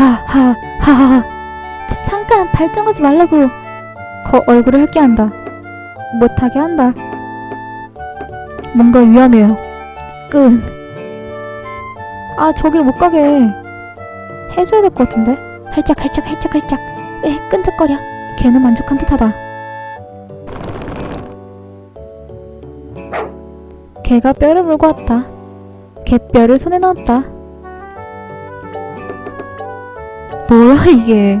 하하하하 자, 잠깐 발전하지 말라고. 거 얼굴을 붉게 한다. 못하게 한다. 뭔가 위험해요. 끈. 아 저기를 못 가게. 해줘야 될 것 같은데? 활짝 활짝 활짝 활짝. 에 끈적거려. 걔는 만족한 듯하다. 개가 뼈를 물고 왔다. 개뼈를 손에 넣었다 뭐야 이게?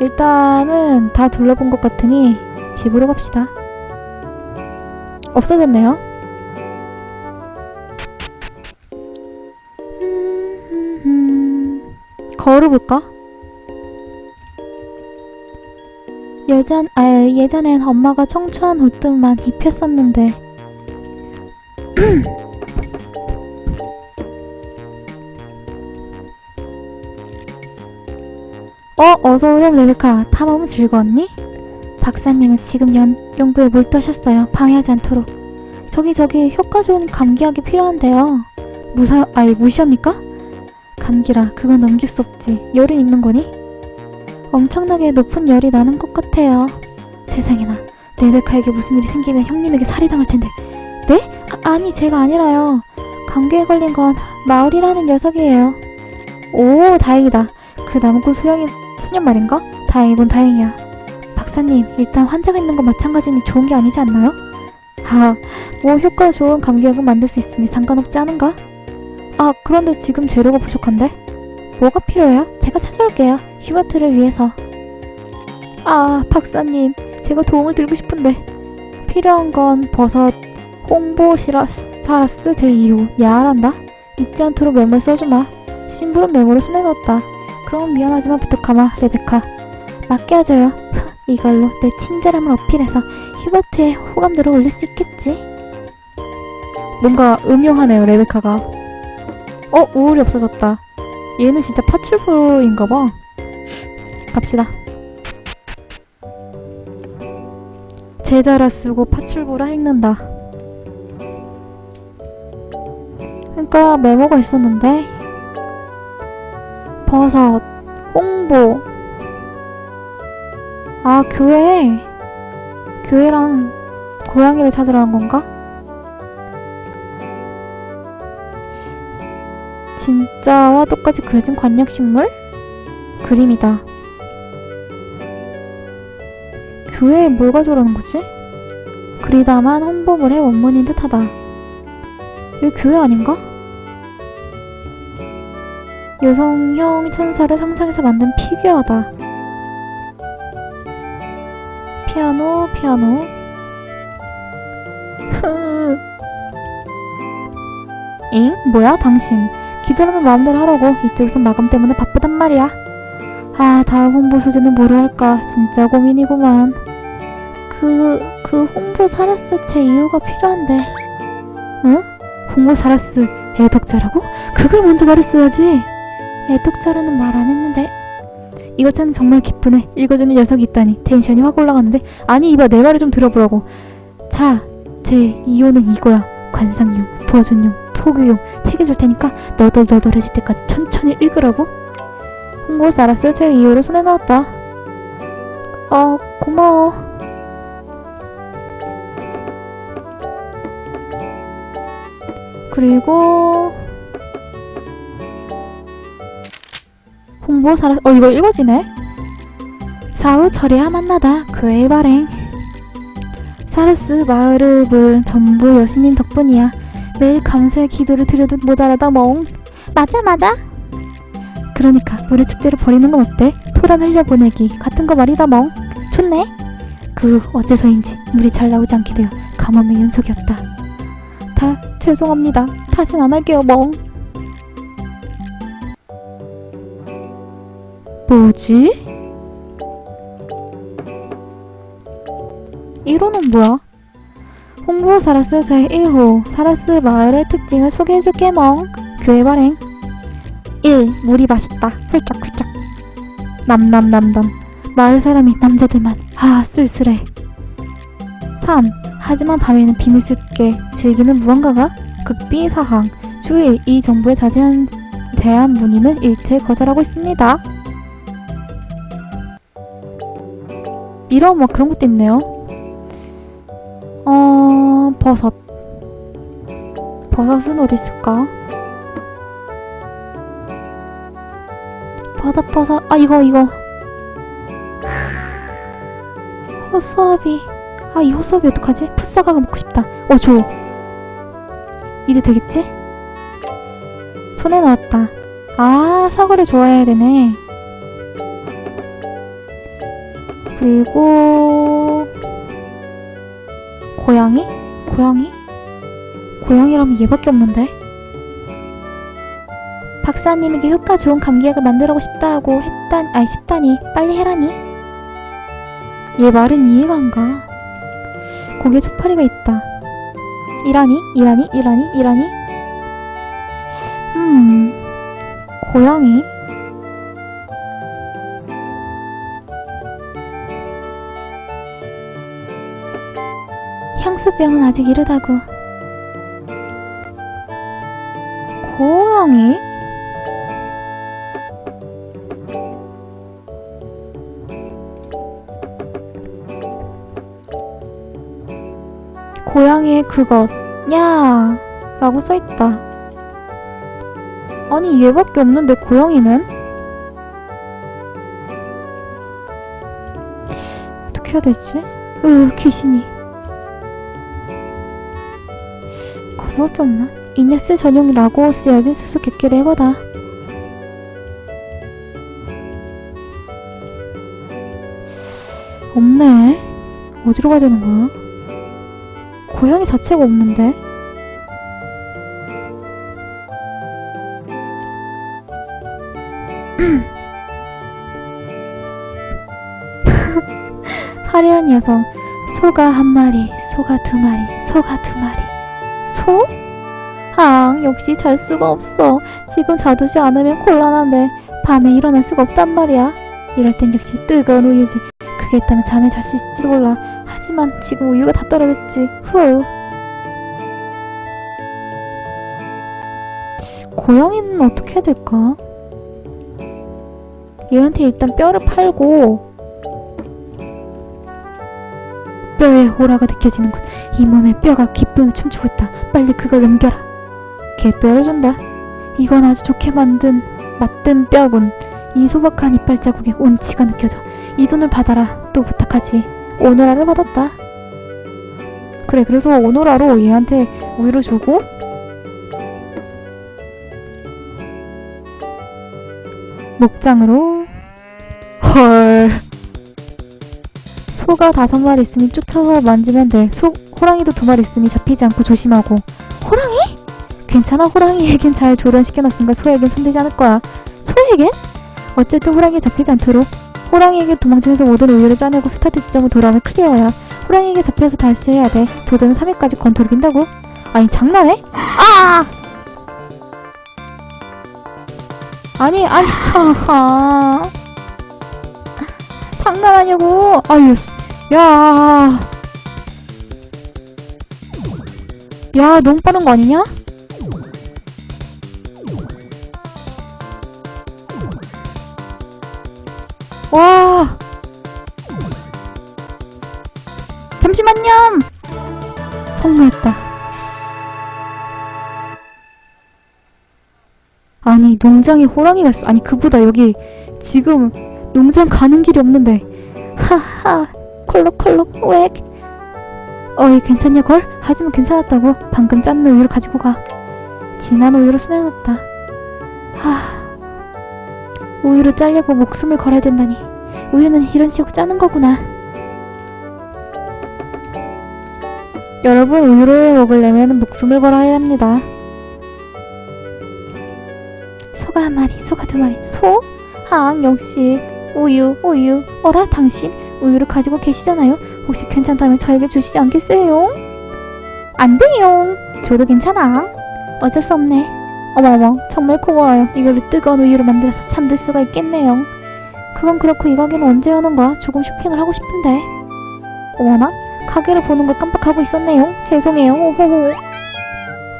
일단은 다 둘러본 것 같으니 집으로 갑시다. 없어졌네요. 거울을 볼까? 예전, 아, 예전엔 엄마가 청초한 옷들만 입혔었는데 어, 어서오렴 레베카. 탐험은 즐거웠니? 박사님은 지금 연, 연구에 몰두하셨어요. 방해하지 않도록. 저기 저기 효과 좋은 감기약이 필요한데요. 무사, 아이 무시합니까? 감기라 그건 넘길 수 없지. 열이 있는 거니? 엄청나게 높은 열이 나는 것 같아요. 세상에나 레베카에게 무슨 일이 생기면 형님에게 살해당할 텐데. 네? 아, 아니 제가 아니라요. 감기에 걸린 건 마을이라는 녀석이에요. 오 다행이다. 그 나무꾼 소영이 소년 말인가? 다행이군 다행이야. 박사님 일단 환자가 있는 건 마찬가지니 좋은 게 아니지 않나요? 아, 뭐 효과 좋은 감기약은 만들 수 있으니 상관없지 않은가? 아, 그런데 지금 재료가 부족한데? 뭐가 필요해요? 제가 찾아올게요. 휴버트를 위해서. 아, 박사님, 제가 도움을 드리고 싶은데 필요한 건 버섯, 홍보 시라스, 사라스 제2호, 야알한다. 잊지 않도록 메모를 써주마. 심부름 메모를 손에 넣었다. 그럼 미안하지만 부탁하마, 레베카. 맡겨줘요. 이걸로 내 친절함을 어필해서 휴버트에 호감도를 올릴 수 있겠지. 뭔가 음흉하네요, 레베카가. 어, 우울이 없어졌다. 얘는 진짜 파출부인가봐. 갑시다. 제자라 쓰고 파출부라 읽는다. 그러니까 메모가 있었는데 버섯, 홍보. 아, 교회. 교회랑 고양이를 찾으라는 건가? 진짜와 똑같이 그려진 관역식물? 그림이다. 교회에 뭘 가져오라는 거지? 그리다만 홍보물의 원문인 듯하다. 이거 교회 아닌가? 여성형 천사를 상상해서 만든 피규어다. 피아노, 피아노. 흐. 잉? 뭐야, 당신? 기도라면 마음대로 하라고. 이쪽에서 마감 때문에 바쁘단 말이야. 아, 다음 홍보 소재는 뭐로 할까? 진짜 고민이구만. 그, 그 홍보 사라스 제 이유가 필요한데. 응? 홍보 사라스 애독자라고? 그걸 먼저 말했어야지. 애독자라는 말 안 했는데. 이것은 정말 기쁘네. 읽어주는 녀석이 있다니. 텐션이 확 올라가는데. 아니, 이봐, 내 말을 좀 들어보라고. 자, 제 2호는 이거야. 관상용, 보존용, 포교용 세개줄 테니까 너덜너덜해질 때까지 천천히 읽으라고. 홍보 알았어요. 제 2호를 손에 넣었다. 어, 고마워. 그리고 홍보 사라 어 이거 읽어지네? 사후 철이야 만나다. 교회의 발행. 사르스 마을을 물 전부 여신님 덕분이야. 매일 감사의 기도를 드려도 모자라다 멍. 맞아 맞아. 그러니까 물의 축제를 벌이는 건 어때? 토란 흘려보내기 같은 거 말이다 멍. 좋네. 그 어째서인지 물이 잘 나오지 않게 되어 가뭄의 연속이었다. 다 죄송합니다. 다신 안 할게요 멍 뭐지? 1호는 뭐야? 홍보 사라스 제1호 사라스 마을의 특징을 소개해줄게 멍 교회 발행 1. 물이 맛있다 훌쩍훌쩍 남남남남 마을 사람이 남자들만 아 쓸쓸해 3. 하지만 밤에는 비밀스럽게 즐기는 무언가가 극비 사항 주의 이 정보의 자세한 대한 문의는 일체 거절하고 있습니다. 이런 뭐 그런 것도 있네요. 어, 버섯. 버섯은 어디 있을까? 버섯, 버섯. 아, 이거, 이거. 허수아비. 아, 이 허수아비 어떡하지? 풋사과가 먹고 싶다. 어, 줘. 이제 되겠지? 손에 넣었다. 아, 사과를 좋아해야 되네. 그리고 고양이? 고양이? 고양이라면 얘밖에 없는데. 박사님에게 효과 좋은 감기약을 만들고 싶다고 했단, 아니 싶다니 빨리 해라니. 얘 말은 이해가 안 가. 거기에 초파리가 있다. 이라니? 이라니? 이라니? 이라니? 음, 고양이? 향수병은 아직 이르다고. 고양이? 고양이의 그것, 야! 라고 써있다. 아니, 얘밖에 없는데 고양이는? 어떻게 해야 되지? 으, 귀신이. 게 없나? 이네스 전용 라고 쓰여진 수수께끼를 해보다. 없네. 어디로 가야 되는 거야? 고양이 자체가 없는데? 화려한 녀석. 소가 한 마리, 소가 두 마리, 소가 두 마리. 소? 아, 역시 잘 수가 없어. 지금 자두지 않으면 곤란한데 밤에 일어날 수가 없단 말이야. 이럴 땐 역시 뜨거운 우유지. 그게 있다면 잠에 잘 수 있을지도 몰라. 하지만 지금 우유가 다 떨어졌지. 후. 고양이는 어떻게 해야 될까? 얘한테 일단 뼈를 팔고 뼈에 호라가 느껴지는군. 이 몸에 뼈가 기쁨을 춤추고 있다. 빨리 그걸 넘겨라. 개뼈를 준다. 이건 아주 좋게 만든 맞든 뼈군. 이 소박한 이빨 자국에 온치가 느껴져. 이 돈을 받아라. 또 부탁하지. 오노라를 받았다. 그래, 그래서 오노라로 얘한테 우유를 주고 목장으로 소가 다섯 마리 있으니 쫓아서 만지면 돼. 소 호랑이도 두 마리 있으니 잡히지 않고 조심하고. 호랑이? 괜찮아 호랑이에겐 잘 조련시켜놨으니까 소에겐 손대지 않을 거야. 소에겐? 어쨌든 호랑이에 잡히지 않도록 호랑이에게 도망치면서 모든 우유를 짜내고 스타트 지점으로 돌아오면 클리어야. 호랑이에게 잡혀서 다시 해야 돼. 도전은 3일까지 건투를 빈다고? 아니 장난해? 아! 아니 아니 하하 장난하냐고 아유 야. 야, 너무 빠른 거 아니냐? 와. 잠시만요. 성공했다. 아니, 농장에 호랑이가 있어. 아니, 그보다 여기 지금 농장 가는 길이 없는데. 하하. 콜록콜록 웩. 어이 괜찮냐 걸? 하지만 괜찮았다고. 방금 짠 우유를 가지고 가. 진한 우유를 손에놨다. 하. 우유를 짜려고 목숨을 걸어야 된다니. 우유는 이런 식으로 짜는 거구나. 여러분 우유를 먹으려면 목숨을 걸어야 합니다. 소가 한 마리 소가 두 마리. 소? 항 역시. 우유 우유. 어라 당신 우유를 가지고 계시잖아요. 혹시 괜찮다면 저에게 주시지 않겠어요? 안 돼요. 줘도 괜찮아. 어쩔 수 없네. 어머어머, 정말 고마워요. 이걸로 뜨거운 우유를 만들어서 잠들 수가 있겠네요. 그건 그렇고 이 가게는 언제 여는 거야? 조금 쇼핑을 하고 싶은데. 어머나, 가게를 보는 걸 깜빡하고 있었네요. 죄송해요. 오호호.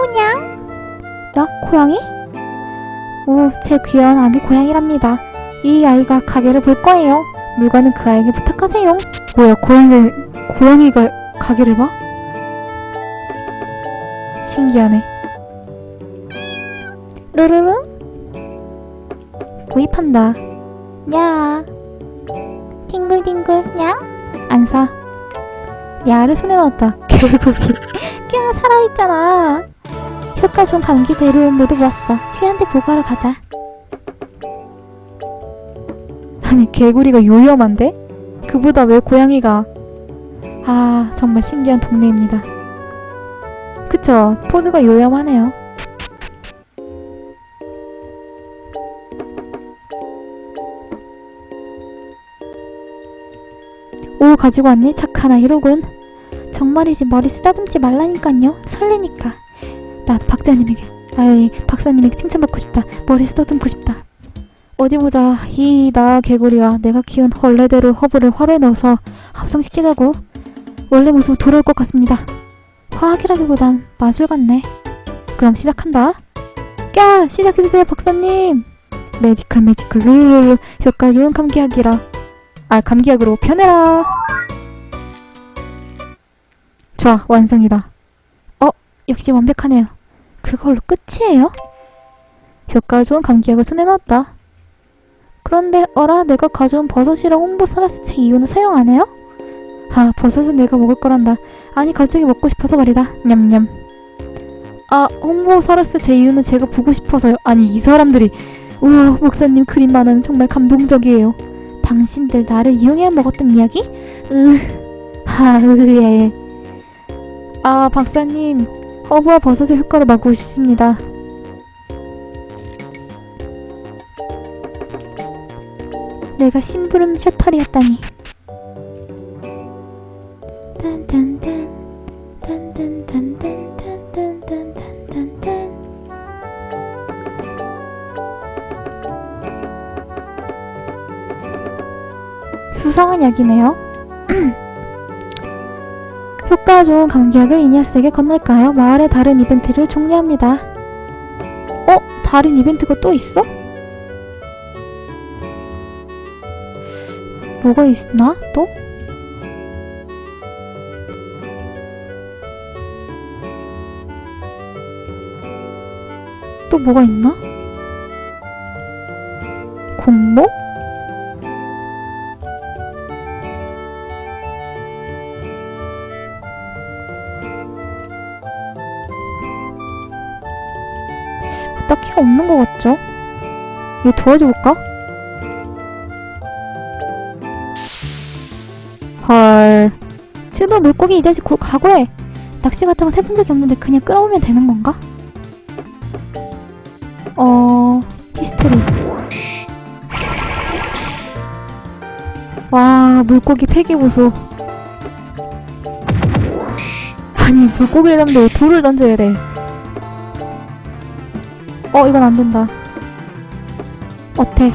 오냥? 야, 고양이? 오, 제 귀여운 아기 고양이랍니다. 이 아이가 가게를 볼 거예요. 물건은 그 아이에게 부탁하세요. 뭐야, 고양이, 고양이가 가게를 봐? 신기하네. 루루루? 구입한다. 야. 팅글팅글, 냥? 안 사. 야를 손에 넣었다. 개구리. 야, 살아있잖아. 효과 좋은 감기 재료 모두 모았어. 휴한테 보고하러 가자. 아니, 개구리가 요염한데? 그보다 왜 고양이가. 아, 정말 신기한 동네입니다. 그쵸, 포즈가 요염하네요. 오, 가지고 왔니? 착한 아이로군. 정말이지 머리 쓰다듬지 말라니깐요. 설레니까. 나 박사님에게, 아이, 박사님에게 칭찬받고 싶다. 머리 쓰다듬고 싶다. 어디 보자. 이 나 개구리와 내가 키운 벌레대로 허브를 화로에 넣어서 합성시키자고. 원래 모습 돌아올 것 같습니다. 화학이라기보단 마술 같네. 그럼 시작한다. 야, 시작해주세요, 박사님. 매지컬 매지컬 룰루루 효과 좋은 감기약이라. 아, 감기약으로 변해라. 좋아, 완성이다. 어, 역시 완벽하네요. 그걸로 끝이에요? 효과 좋은 감기약을 손에 넣었다. 그런데 어라 내가 가져온 버섯이랑 홍보 제 이유는 사용 안 해요? 아 버섯은 내가 먹을 거란다. 아니 갑자기 먹고 싶어서 말이다. 냠냠. 아 홍보 살았을 제 이유는 제가 보고 싶어서요. 아니 이 사람들이 우와 목사님 그림 만화는 정말 감동적이에요. 당신들 나를 이용해 먹었던 이야기? 으 하으예. 아 박사님 허브와 버섯의 효과를 막고 싶습니다. 내가 심부름 셔터리였다니. 수상한 약이네요. 효과 좋은 감기약을 이니아스에게 건넬까요? 마을의 다른 이벤트를 종료합니다. 어? 다른 이벤트가 또 있어? 뭐가 있나? 또? 또 뭐가 있나? 공모? 딱히 없는 것 같죠? 얘 도와줘볼까? 지도 물고기 이 자식 곧 각오해. 낚시 같은 건 해본 적이 없는데 그냥 끌어오면 되는 건가? 어... 히스토리. 와, 물고기 폐기 보소. 아니, 물고기를 잡는데 왜 돌을 던져야 돼? 어, 이건 안 된다. 어때?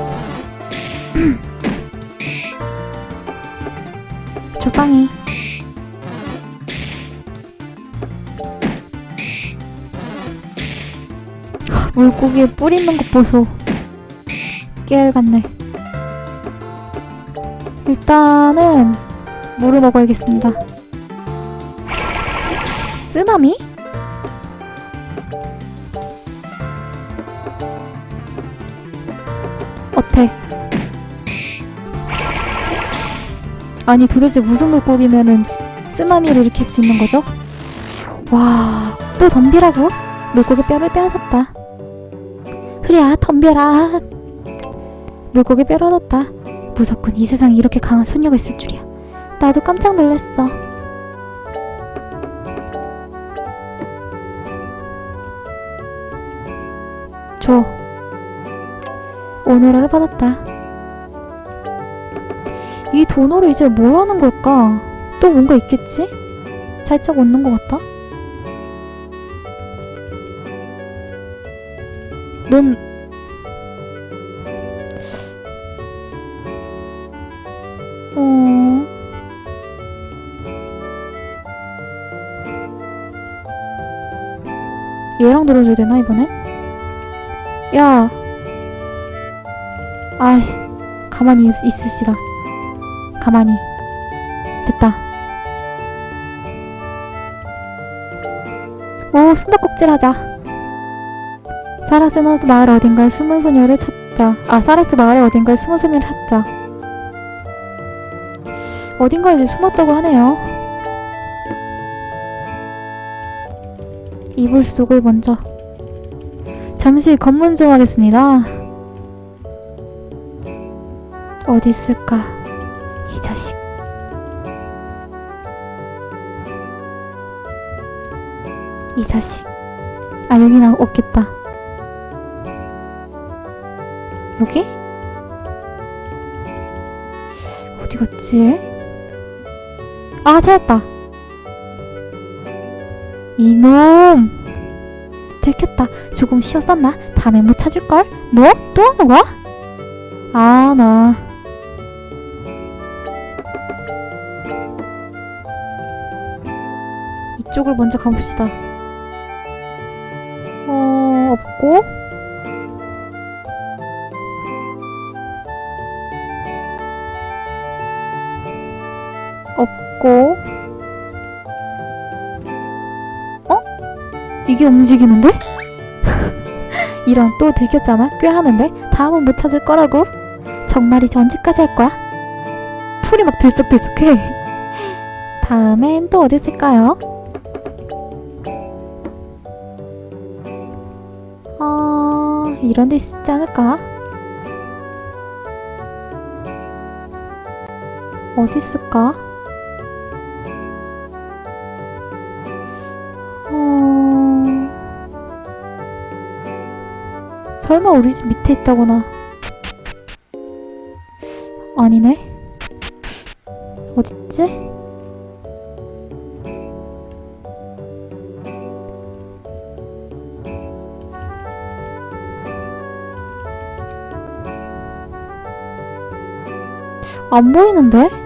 물고기에 뿔 있는 것 보소. 깨알 같네. 일단은 물을 먹어야겠습니다. 쓰나미? 어때? 아니 도대체 무슨 물고기면은 쓰나미를 일으킬 수 있는 거죠? 와, 또 덤비라고? 물고기 뼈를 빼앗았다. 흐랴, 덤벼라. 물고기 얻었다. 무섭군, 이 세상에 이렇게 강한 소녀가 있을 줄이야. 나도 깜짝 놀랐어. 줘. 오너라를 받았다. 이 돈으로 이제 뭘 하는 걸까? 또 뭔가 있겠지? 살짝 웃는 것 같다? 넌 놀아줘야 되나 이번엔? 야 아이, 가만히 있, 있으시다. 가만히. 됐다. 오, 숨바꼭질 하자. 사라스 마을 어딘가에 숨은 소녀를 찾자. 아, 사라스 마을 어딘가에 숨은 소녀를 찾자. 어딘가에 숨었다고 하네요. 이불 속을 먼저. 잠시 검문 좀 하겠습니다. 어디 있을까? 이 자식. 이 자식. 아, 여기는 없겠다. 여기? 어디 갔지? 아, 찾았다. 이놈! 들켰다. 조금 쉬었었나? 다음엔 못 찾을걸? 뭐? 또 하는 거야? 아, 나. 이쪽을 먼저 가봅시다. 이게 움직이는데? 이런 또 들켰잖아? 꽤 하는데? 다음은 못 찾을 거라고? 정말이지 언제까지 할 거야? 풀이 막 들썩들썩해. 다음엔 또 어디 있을까요? 어, 이런 데 있지 않을까? 어디 있을까? 설마 우리 집 밑에 있다거나 아니네 어딨지? 안 보이는데?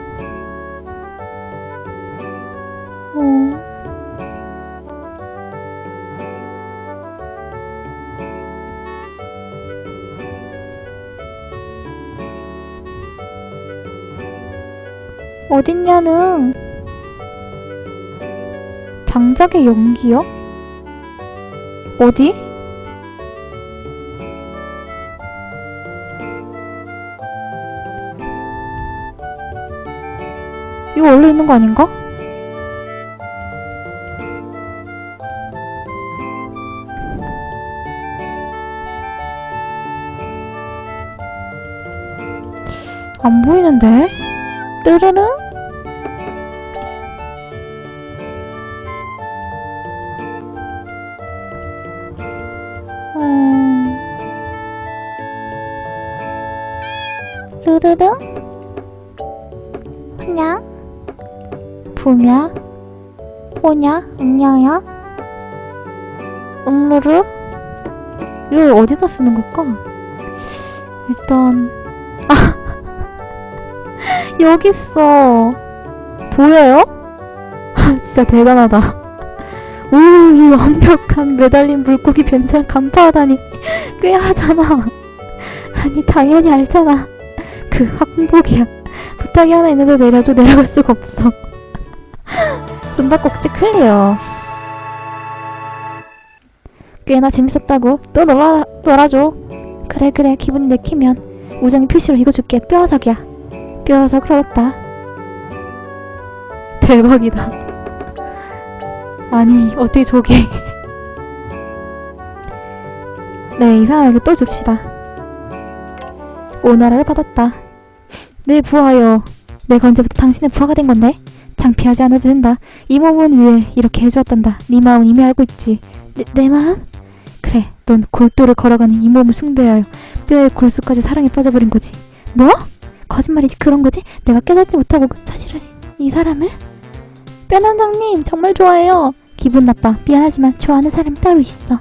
어딨냐는 장작의 연기요? 어디? 이거 원래 있는 거 아닌가? 안 보이는데? 르르릉? 르르릉? 그냥 부냐? 호냐? 응냐야? 응루루? 이걸 어디다 쓰는 걸까? 일단 아 여기 있어 보여요? 진짜 대단하다 오이 완벽한 매달린 물고기 변장 간파하다니 꽤 하잖아 아니 당연히 알잖아 그 항복이야. 부탁이 하나 있는데 내려줘. 내려갈 수가 없어. 숨바꼭질 클리어. 꽤나 재밌었다고. 또 놀아, 놀아줘. 그래 그래. 기분이 내키면. 우정의 표시로 이거 줄게. 뼈화석이야. 뼈화석 흘렀다. 대박이다. 아니 어떻게 저게. 네이 사람에게 또 줍시다. 오너라를 받았다 네 부하여. 내가 언제부터 당신의 부하가 된 건데? 창피하지 않아도 된다. 이 몸은 위해 이렇게 해주었단다. 네 마음은 이미 알고 있지. 내, 내 마음? 그래 넌 골도를 걸어가는 이 몸을 숭배하여 뼈의 골수까지 사랑에 빠져버린 거지. 뭐? 거짓말이지. 그런 거지? 내가 깨닫지 못하고 사실은 이 사람을? 뼈남장님 정말 좋아해요. 기분 나빠. 미안하지만 좋아하는 사람이 따로 있어.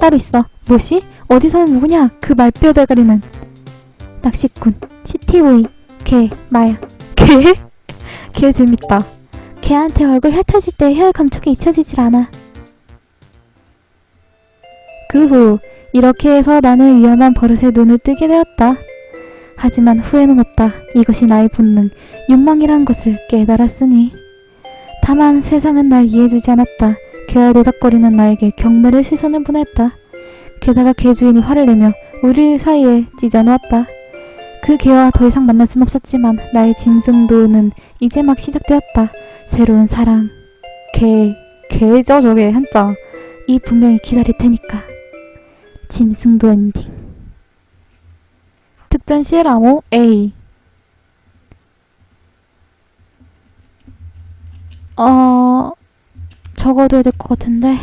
따로 있어. 뭐시? 어디 사는 누구냐? 그 말뼈 대가리는 낚시꾼 CTV 개 마야 개? 개 재밌다 걔한테 얼굴 핥아질 때 혀의 감촉이 잊혀지질 않아 그 후 이렇게 해서 나는 위험한 버릇에 눈을 뜨게 되었다. 하지만 후회는 없다. 이것이 나의 본능, 욕망이란 것을 깨달았으니. 다만 세상은 날 이해해주지 않았다. 개와 도닥거리는 나에게 경멸의 시선을 보냈다. 게다가 개 주인이 화를 내며 우리 사이에 찢어놓았다. 그 개와 더 이상 만날 순 없었지만 나의 짐승도는 이제 막 시작되었다. 새로운 사랑. 개, 개죠 저게 한자. 이 분명히 기다릴 테니까. 짐승도 엔딩. 특전 CL암호 A. 어, 적어둬야 될 것 같은데.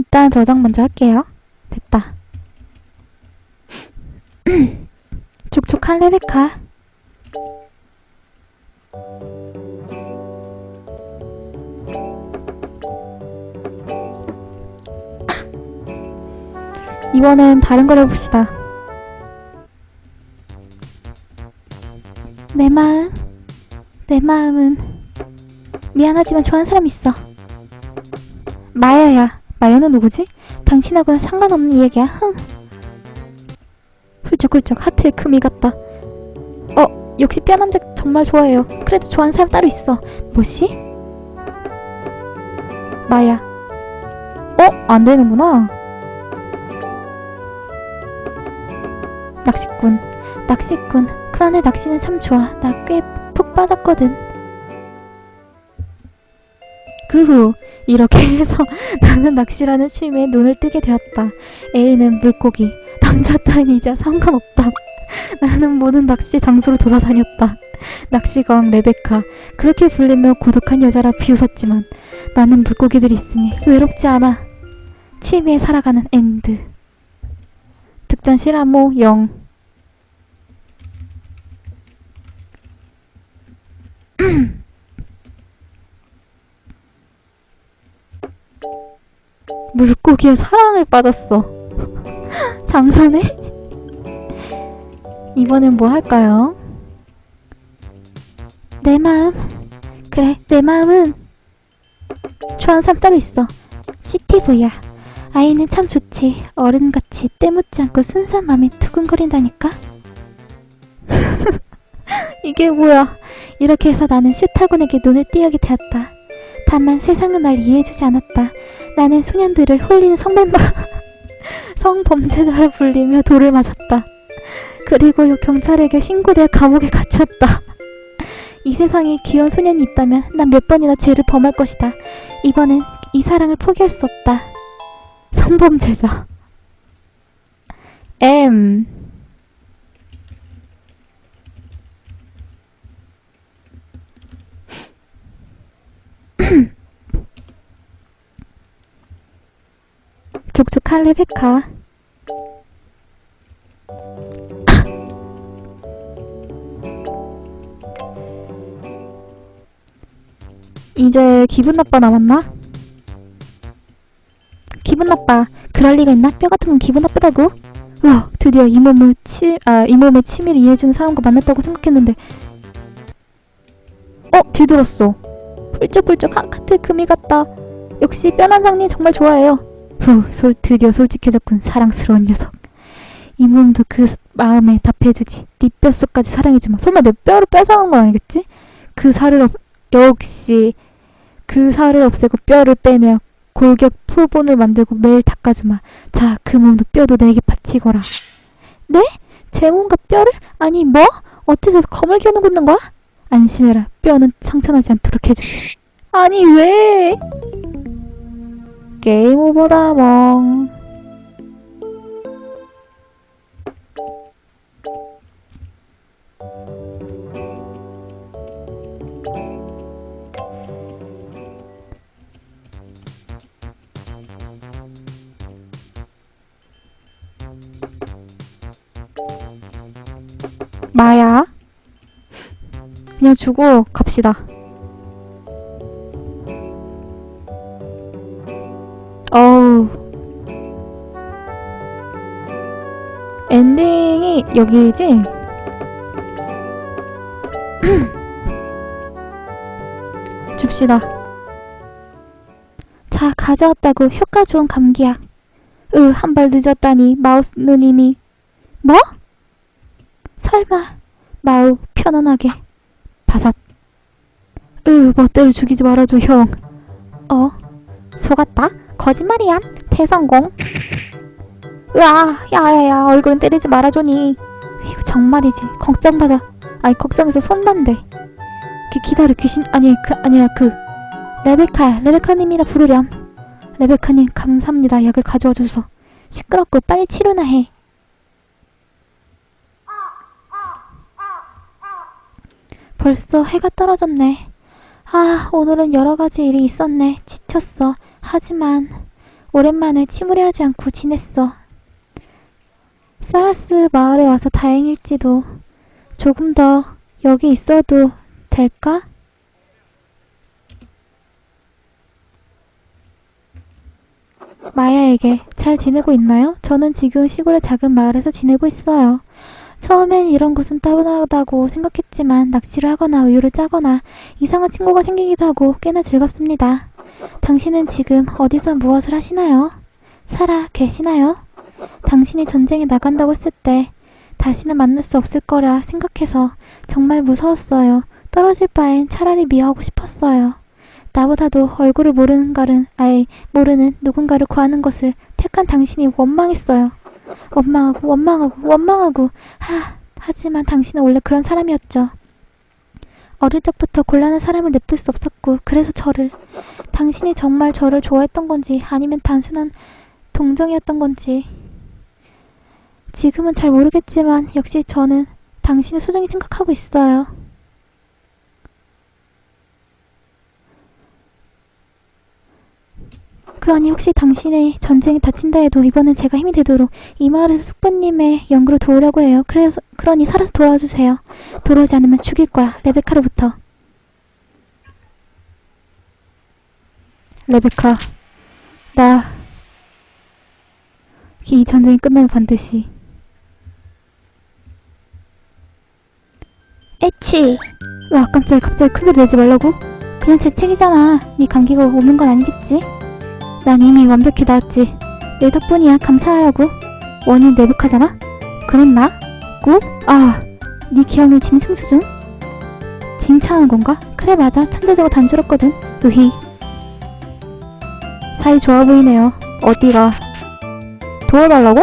일단 저장 먼저 할게요. 됐다. 촉촉한 레베카. 이번엔 다른 걸 해봅시다. 내 마음, 내 마음은 미안하지만 좋아하는 사람 있어. 마야야. 마야는 누구지? 당신하고는 상관없는 얘기야. 흥. 훌쩍훌쩍 하트의 금이 같다. 어, 역시 뼈남자 정말 좋아해요. 그래도 좋아하는 사람 따로 있어. 뭐시? 마야. 어? 안 되는구나. 낚시꾼. 낚시꾼. 그런데 낚시는 참 좋아. 나 꽤 푹 빠졌거든. 그 후, 이렇게 해서 나는 낚시라는 취미에 눈을 뜨게 되었다. A는 물고기. 남자 따윈 이제 상관없다. 나는 모든 낚시 장소를 돌아다녔다. 낚시광 레베카. 그렇게 불리며 고독한 여자라 비웃었지만 많은 물고기들이 있으니 외롭지 않아. 취미에 살아가는 엔드. 득전 실화모 0. 물고기에 사랑을 빠졌어. 장난해? 이번엔 뭐 할까요? 내 마음. 그래, 내 마음은 좋아하는 사람 따로 있어. CTV야. 아이는 참 좋지. 어른같이 때묻지 않고 순수한 마음이 두근거린다니까? 이게 뭐야. 이렇게 해서 나는 슈타곤에게 눈을 띄우게 되었다. 다만 세상은 날 이해해주지 않았다. 나는 소년들을 홀리는 성범, 성범죄자라 불리며 돌을 맞았다. 그리고 경찰에게 신고되어 감옥에 갇혔다. 이 세상에 귀여운 소년이 있다면 난 몇 번이나 죄를 범할 것이다. 이번엔 이 사랑을 포기할 수 없다. 성범죄자. M. 촉촉한 레베카. 이제 기분 나빠 남았나? 기분 나빠. 그럴 리가 있나? 뼈 같은 건 기분 나쁘다고? 우와, 드디어 이 몸을 치, 아, 이 몸의 취미를 이해해주는 사람과 만났다고 생각했는데. 어, 뒤돌았어. 훌쩍훌쩍 한 카트 금이 같다. 역시 뼈난 장님 정말 좋아해요. 후, 솔, 드디어 솔직해졌군. 사랑스러운 녀석. 이 몸도 그 마음에 답해주지. 네 뼛속까지 사랑해주마. 설마 내 뼈를 뺏어간 건 아니겠지? 그 살을 없, 역시 그 살을 없애고 뼈를 빼내어 골격 표본을 만들고 매일 닦아주마. 자, 그 몸도 뼈도 내게 바치거라. 네? 제 몸과 뼈를? 아니 뭐? 어떻게 검을 겨누고 거야? 안심해라. 뼈는 상처나지 않도록 해주지. 아니 왜? 게임 오버다 멍. 마야. 그냥 주고 갑시다. 엔딩이 여기지? 줍시다. 자, 가져왔다고 효과 좋은 감기약. 으, 한 발 늦었다니 마우스 누님이. 뭐? 설마 마우 편안하게 바삿. 으, 멋대로 죽이지 말아줘 형. 어? 속았다? 거짓말이야. 대성공. 으아, 야야야, 얼굴은 때리지 말아줘니. 이거 정말이지. 걱정받아. 아니 걱정해서 손반대. 기, 기다려 귀신 아니 그 아니라 그 레베카 레베카님이라 부르렴. 레베카님 감사합니다. 약을 가져와 줘서 시끄럽고 빨리 치료나 해. 벌써 해가 떨어졌네. 아, 오늘은 여러 가지 일이 있었네. 지쳤어. 하지만 오랜만에 침울해하지 않고 지냈어. 사라스 마을에 와서 다행일지도 조금 더 여기 있어도 될까? 마야에게 잘 지내고 있나요? 저는 지금 시골의 작은 마을에서 지내고 있어요. 처음엔 이런 곳은 따분하다고 생각했지만 낚시를 하거나 우유를 짜거나 이상한 친구가 생기기도 하고 꽤나 즐겁습니다. 당신은 지금 어디서 무엇을 하시나요? 살아 계시나요? 당신이 전쟁에 나간다고 했을 때 다시는 만날 수 없을 거라 생각해서 정말 무서웠어요. 떨어질 바엔 차라리 미워하고 싶었어요. 나보다도 얼굴을 모르는 가른 아예 모르는 누군가를 구하는 것을 택한 당신이 원망했어요. 원망하고 원망하고 원망하고 하 하지만 당신은 원래 그런 사람이었죠. 어릴 적부터 곤란한 사람을 냅둘 수 없었고 그래서 저를 당신이 정말 저를 좋아했던 건지 아니면 단순한 동정이었던 건지 지금은 잘 모르겠지만 역시 저는 당신을 소중히 생각하고 있어요. 그러니 혹시 당신의 전쟁에 다친다 해도 이번엔 제가 힘이 되도록 이 마을에서 숙부님의 연구를 도우려고 해요. 그래서 그러니 살아서 돌아주세요. 돌아오지 않으면 죽일 거야. 레베카로부터. 레베카, 나 이 전쟁이 끝나면 반드시 에취! 으아 깜짝이야 갑자기 큰소리 내지 말라고? 그냥 제 책이잖아. 네 감기가 오는 건 아니겠지? 난 이미 완벽히 나았지. 내 덕분이야. 감사하라고. 원인 내북하잖아? 그랬나? 꼭? 아, 네 기억을 짐승 수준? 칭찬하는 건가? 그래 맞아. 천재적으로 단조롭거든. 으히. 사이 좋아 보이네요. 어디가? 도와달라고?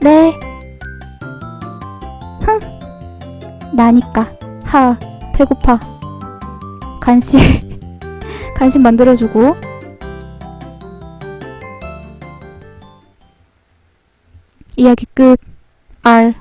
네. 나니까. 하. 배고파. 간식. 간식 만들어주고. 이야기 끝. R.